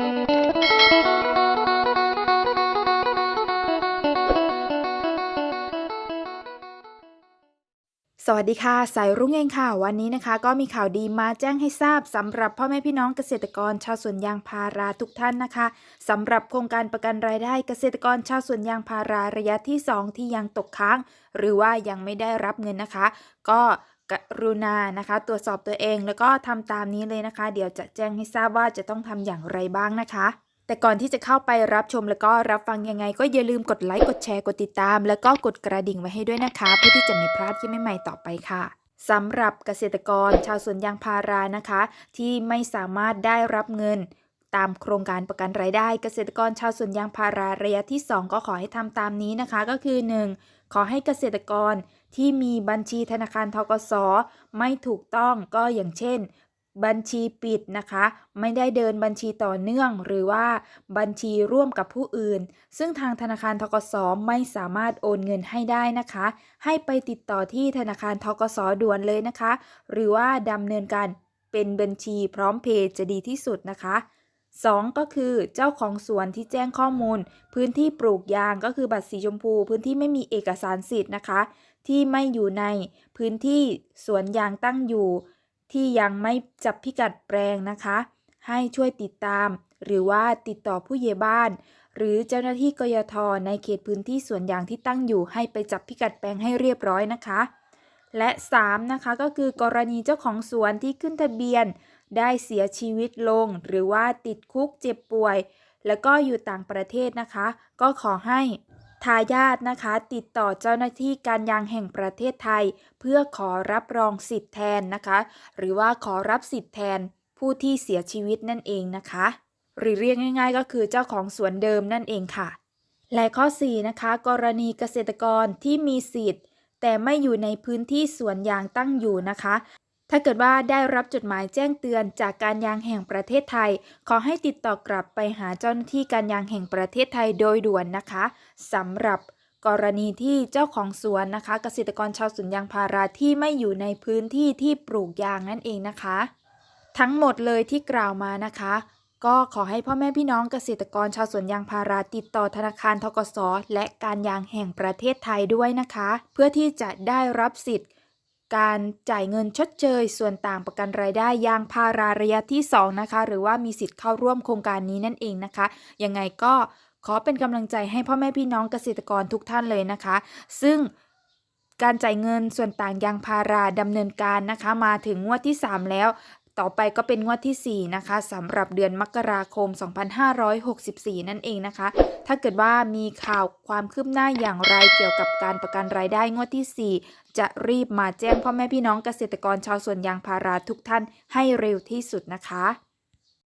สวัสดีค่ะ สายรุ่งเองค่ะ วันนี้นะคะ ก็มีข่าวดีมาแจ้งให้ทราบสำหรับพ่อแม่พี่น้องเกษตรกรชาวสวนยางพาราทุกท่านนะคะสำหรับโครงการประกันรายได้เกษตรกรชาวสวนยางพาราระยะที่ 2 ที่ยังตกค้าง หรือว่ายังไม่ได้รับเงินนะคะ ก็ กรุณานะคะ ตรวจสอบตัวเองแล้วก็ทำตามนี้เลยนะคะ เดี๋ยวจะแจ้งให้ทราบว่าจะต้องทำอย่างไรบ้างนะคะ แต่ก่อนที่จะเข้าไปรับชมแล้วก็รับฟังยังไง ก็อย่าลืมกดไลค์กดแชร์กดติดตาม แล้วก็กดกระดิ่งไว้ให้ด้วยนะคะ เพื่อที่จะไม่พลาดคลิปใหม่ๆต่อไปค่ะสำหรับเกษตรกรชาวสวนยางพารานะคะ ที่ไม่สามารถได้รับเงิน ตามโครงการประกันรายได้เกษตรกรชาวสวนยางพาราระยะที่ 2 ก็ขอให้ทำตามนี้นะคะก็คือ 1. ขอให้เกษตรกรที่มีบัญชีธนาคารทกสไม่ถูกต้องก็อย่างเช่น บัญชีปิดนะคะ ไม่ได้เดินบัญชีต่อเนื่อง หรือว่าบัญชีร่วมกับผู้อื่น ซึ่งทางธนาคารทกสไม่สามารถโอนเงินให้ได้นะคะ ให้ไปติดต่อที่ธนาคารทกสด่วนเลยนะคะ หรือว่าดำเนินการเป็นบัญชีพร้อมเพย์จะดีที่สุดนะคะ 2 ก็คือเจ้าของสวนที่แจ้งข้อมูล พื้นที่ปลูกยางก็คือบัตรสีชมพู พื้นที่ไม่มีเอกสารสิทธิ์นะคะ ที่ไม่อยู่ในพื้นที่สวนยางตั้งอยู่ ที่ยังไม่จับพิกัดแปลงนะคะ ให้ช่วยติดตาม หรือว่าติดต่อผู้ใหญ่บ้าน หรือเจ้าหน้าที่กยทในเขตพื้นที่สวนยางที่ตั้งอยู่ ให้ไปจับพิกัดแปลงให้เรียบร้อยนะคะ และ 3 นะคะก็คือกรณีเจ้าของสวนที่ขึ้นทะเบียน ได้เสียชีวิตลง หรือว่าติดคุกเจ็บป่วย แล้วก็อยู่ต่างประเทศนะคะ ก็ขอให้ทายาทนะคะ ติดต่อเจ้าหน้าที่การยางแห่งประเทศไทย เพื่อขอรับรองสิทธิ์แทนนะคะ หรือว่าขอรับสิทธิ์แทนผู้ที่เสียชีวิตนั่นเองนะคะ หรือเรียกง่ายๆ ก็คือเจ้าของสวนเดิมนั่นเองค่ะ และข้อ 4 นะคะ กรณีเกษตรกรที่มีสิทธิ์ แต่ไม่อยู่ในพื้นที่สวนยางตั้งอยู่นะคะ ถ้าเกิดว่าได้รับจดหมายแจ้งเตือนจากการยางแห่งประเทศไทย ขอให้ติดต่อกลับไปหาเจ้าหน้าที่การยางแห่งประเทศไทยโดยด่วนนะคะสำหรับกรณีที่เจ้าของสวนนะคะ เกษตรกรชาวสวนยางพาราที่ไม่อยู่ในพื้นที่ที่ปลูกยางนั่นเองนะคะ ทั้งหมดเลยที่กล่าวมานะคะ ก็ขอให้พ่อแม่พี่น้องเกษตรกรชาวสวนยางพาราติดต่อธนาคารทกสและการยางแห่งประเทศไทยด้วยนะคะ เพื่อที่จะได้รับสิทธิ์ การจ่ายเงินชดเชย ส่วนต่างประกันรายได้ยางพาราระยะที่ 2 นะคะ หรือว่ามีสิทธิ์เข้าร่วมโครงการนี้นั่นเองนะคะ ยังไงก็ขอเป็นกำลังใจให้พ่อแม่พี่น้องเกษตรกรทุกท่านเลยนะคะ ซึ่งการจ่ายเงินส่วนต่างยางพาราดำเนินการนะคะ มาถึงงวดที่ 3 แล้ว ต่อไปก็เป็นงวดที่ 4 นะคะสำหรับเดือนมกราคม 2564 นั่นเองนะคะ ถ้าเกิดว่ามีข่าวความคืบหน้าอย่างไรเกี่ยวกับการประกันรายได้งวดที่ 4 จะรีบมาแจ้งพ่อแม่พี่น้องเกษตรกรชาวสวนยางพาราทุกท่านให้เร็วที่สุดนะคะ